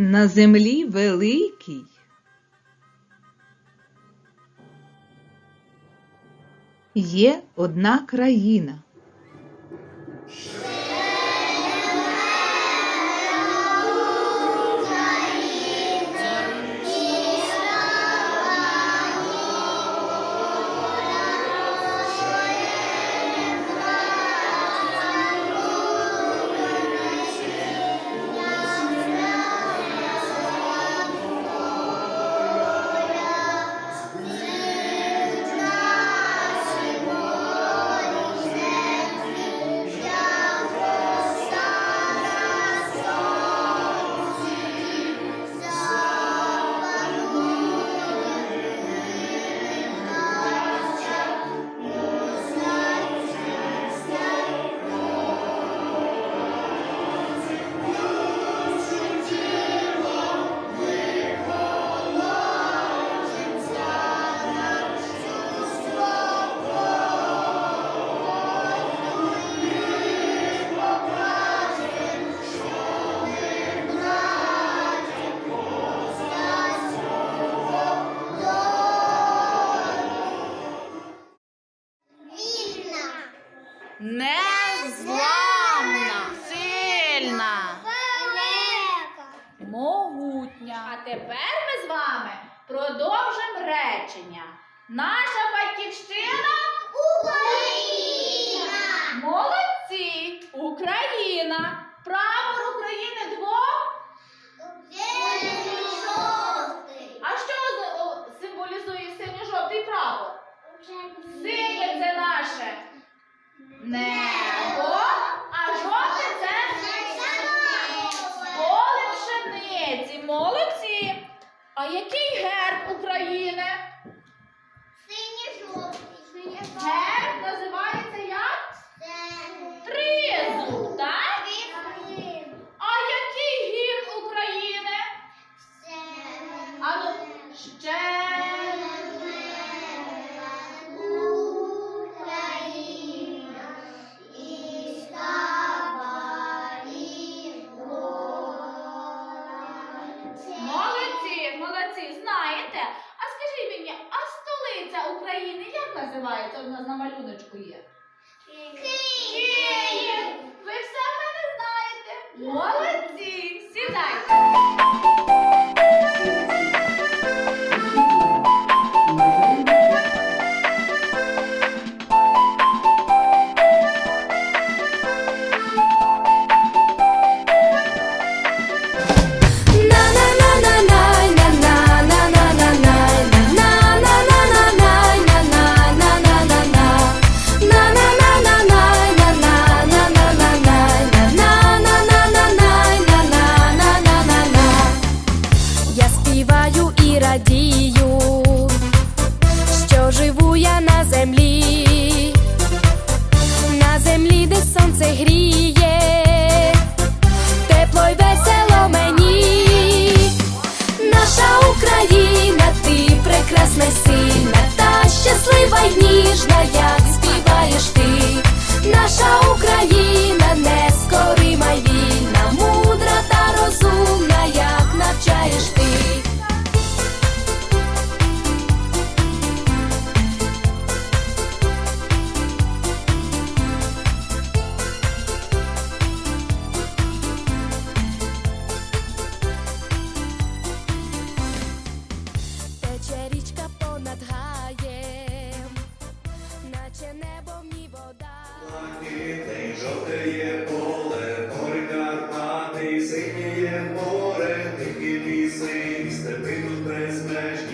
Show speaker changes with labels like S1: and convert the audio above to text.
S1: на землі великій. Є одна країна.
S2: Незламна, сильна,
S3: велика,
S2: могутня. А тепер ми з вами продовжимо речення. Наша батьківщина
S3: Україна.
S2: Молодці! Україна! Правильно!
S3: Aí quem
S2: é. називається? У нас на малюночку є.
S4: Блакитний, жовтеє поле, гори карпати, синіє море, тихі ліси, степи тут безмежні.